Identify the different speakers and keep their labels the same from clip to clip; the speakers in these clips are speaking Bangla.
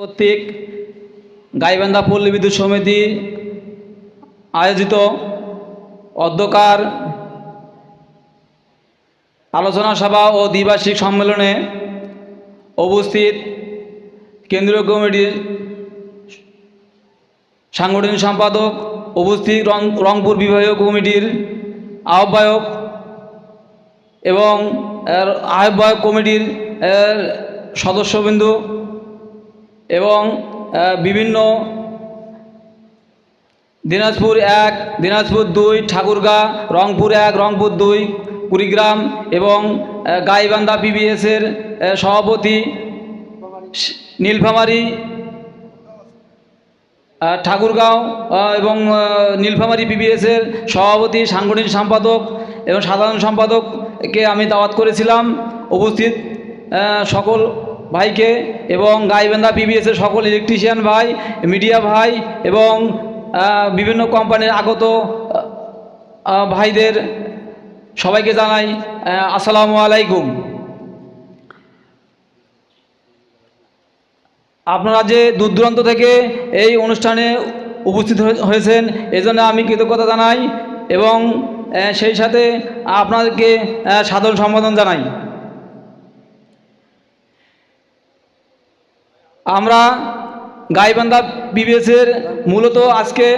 Speaker 1: কর্তৃক গাইবান্ধা পল্লী বিদ্যুৎ সমিতি আয়োজিত অধ্যকার আলোচনা সভা ও দ্বিবার্ষিক সম্মেলনে উপস্থিত কেন্দ্রীয় কমিটির সাংগঠনিক সম্পাদক উপস্থিত রংপুর বিভাগীয় কমিটির আহ্বায়ক এবং আহ্বায়ক কমিটির সদস্যবৃন্দ এবং বিভিন্ন দিনাজপুর এক, দিনাজপুর দুই, ঠাকুরগাঁ, রংপুর এক, রংপুর দুই, কুড়িগ্রাম এবং গাইবান্ধা পিবিএসের সভাপতি নীলফামারী ঠাকুরগাঁও এবং নীলফামারী পিবিএসের সভাপতি, সাংগঠনিক সম্পাদক এবং সাধারণ সম্পাদককে আমি দাওয়াত করেছিলাম। উপস্থিত সকল ভাইকে এবং গাইবান্ধা পিবিএসের সকল ইলেকট্রিশিয়ান ভাই মিডিয়া ভাই এবং বিভিন্ন কোম্পানির আগত ভাইদের সবাইকে জানাই আসসালামু আলাইকুম। আপনারা যে দূর দূরান্ত থেকে এই অনুষ্ঠানে উপস্থিত হয়ে- হয়েছেন, এজন্য আমি কৃতজ্ঞতা জানাই এবং সেই সাথে আপনাদেরকে সাধারণ সম্বোধন জানাই। আমরা গাইবান্ধা বিবিএসের মূলত আজকে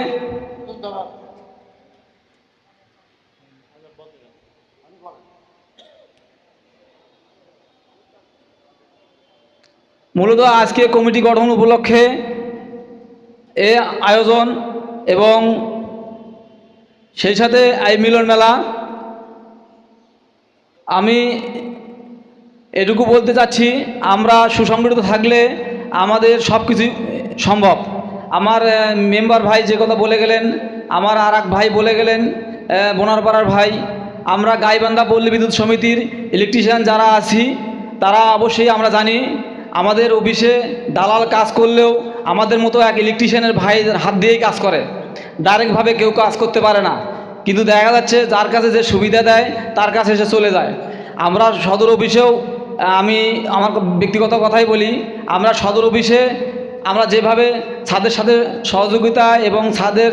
Speaker 1: মূলত আজকে কমিটি গঠন উপলক্ষে এ আয়োজন এবং সেই সাথে আই মিলন মেলা। আমি এটুকু বলতে চাচ্ছি, আমরা সুসংগঠিত থাকলে আমাদের সব কিছু সম্ভব। আমার মেম্বার ভাই যে কথা বলে গেলেন, আমার আর ভাই বলে গেলেন বোনারপাড়ার ভাই, আমরা গাইবান্ধা পল্লী বিদ্যুৎ সমিতির ইলেকট্রিশিয়ান যারা আছি, তারা অবশ্যই আমরা জানি, আমাদের অফিসে দালাল কাজ করলেও আমাদের মতো এক ইলেকট্রিশিয়ানের ভাইদের হাত দিয়েই কাজ করে। ডাইরেক্টভাবে কেউ কাজ করতে পারে না। কিন্তু দেখা যাচ্ছে, যার কাছে যে সুবিধা দেয়, তার কাছে এসে চলে যায়। আমরা সদর অফিসেও আমি আমার ব্যক্তিগত কথাই বলি, আমরা সদর অফিসে আমরা যেভাবে ছাদের সাথে সহযোগিতা এবং ছাদের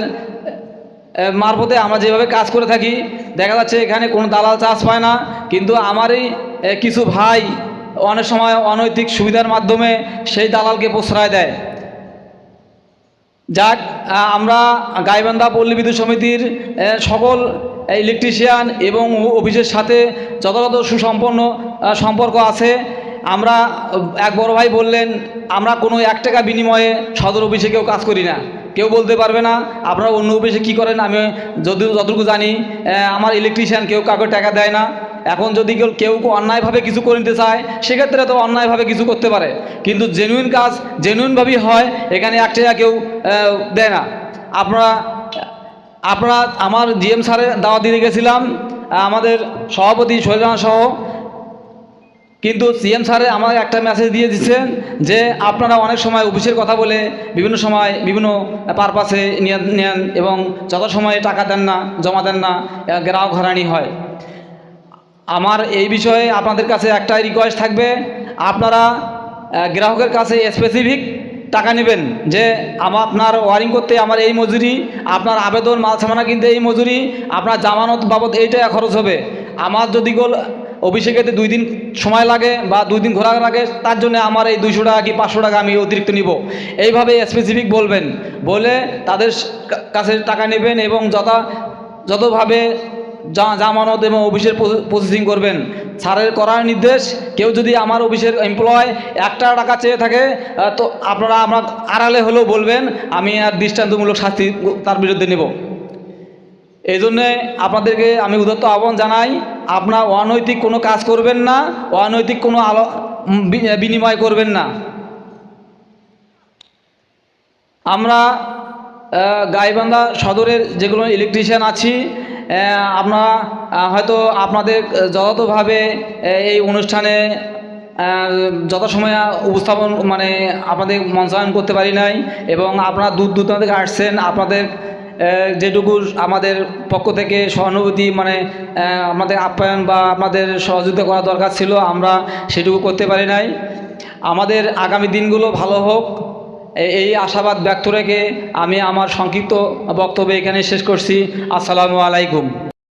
Speaker 1: মারফতে আমরা যেভাবে কাজ করে থাকি, দেখা যাচ্ছে এখানে কোনো দালাল চাষ পায় না, কিন্তু আমারই কিছু ভাই অনেক সময় অনৈতিক সুবিধার মাধ্যমে সেই দালালকে প্রশ্রয় দেয়। যাক আমরা গাইবান্ধা পল্লী বিদ্যুৎ সমিতির সকল ইলেকট্রিশিয়ান এবং অফিসের সাথে যথাযথ সুসম্পন্ন সম্পর্ক আছে। আমরা, এক বড় ভাই বললেন, আমরা কোনো এক টাকা বিনিময়ে সদর অফিসে কেউ কাজ করি না। কেউ বলতে পারবে না, আপনারা অন্য অফিসে কী করেন? আমি যদি যতটুকু জানি আমার ইলেকট্রিশিয়ান কেউ কাউকে টাকা দেয় না। এখন যদি কেউ কেউ অন্যায়ভাবে কিছু করে নিতে চায়, সেক্ষেত্রে তো অন্যায়ভাবে কিছু করতে পারে। কিন্তু জেনুইন কাজ জেনুইনভাবেই হয়, এখানে এক টাকা কেউ দেয় না। আপনারা আপনারা আমার জিএম স্যারের দাওয়া দিতে গেছিলাম, আমাদের সভাপতি শৈলানা সহ। কিন্তু সিএম স্যারে আমাকে একটা মেসেজ দিয়ে দিচ্ছেন যে, আপনারা অনেক সময় অফিসের কথা বলে বিভিন্ন সময় বিভিন্ন পারপাসে নিয়ে নেন এবং যত সময়ে টাকা দেন না, জমা দেন না গ্রাহক হারানি হয়। আমার এই বিষয়ে আপনাদের কাছে একটাই রিকোয়েস্ট থাকবে, আপনারা গ্রাহকের কাছে স্পেসিফিক টাকা নেবেন যে আমার আপনার ওয়ারিং করতে আমার এই মজুরি, আপনার আবেদন, মাল সামানা কিনতে এই মজুরি, আপনার জামানত বাবদ এইটা খরচ হবে। আমার যদি গোল গেতে দুই দিন সময় লাগে বা দুই দিন ঘোরা লাগে, তার জন্য আমার এই দুইশো টাকা কি পাঁচশো টাকা আমি অতিরিক্ত নিব। এইভাবে স্পেসিফিক বলবেন। বলে তাদের কাছে টাকা নেবেন এবং যথা যতভাবে জামানত এবং অফিসের প্রসেসিং করবেন স্যারের করার নির্দেশ, কেউ যদি আমার অফিসের এমপ্লয় একটা টাকা চেয়ে থাকে তো আপনারা আমরা আড়ালে হলেও বলবেন, আমি আর দৃষ্টান্তমূলক শাস্তি তার বিরুদ্ধে নেব। এই জন্যে আপনাদেরকে আমি উদত্ত আহ্বান জানাই, আপনার অনৈতিক কোনো কাজ করবেন না, অনৈতিক কোনো আলো বিনিময় করবেন না। আমরা গাইবান্ধা সদরের যেগুলো ইলেকট্রিশিয়ান আছি আপনারা হয়তো আপনাদের যথাযথভাবে এই অনুষ্ঠানে যথাসময়ে উপস্থাপন মানে আপনাদের মঞ্চায়ন করতে পারি নাই, এবং আপনারা দূর দূরান্ত থেকে আসছেন, আপনাদের যেটুকু আমাদের পক্ষ থেকে সহানুভূতি মানে আমাদের আপ্যায়ন বা আপনাদের সহযোগিতা করা দরকার ছিল, আমরা সেটুকু করতে পারি নাই। আমাদের আগামী দিনগুলো ভালো হোক। এই আশাবাদ ব্যক্ত রেখে আমি আমার সংক্ষিপ্ত বক্তব্য এখানে শেষ করছি। আসসালামু আলাইকুম।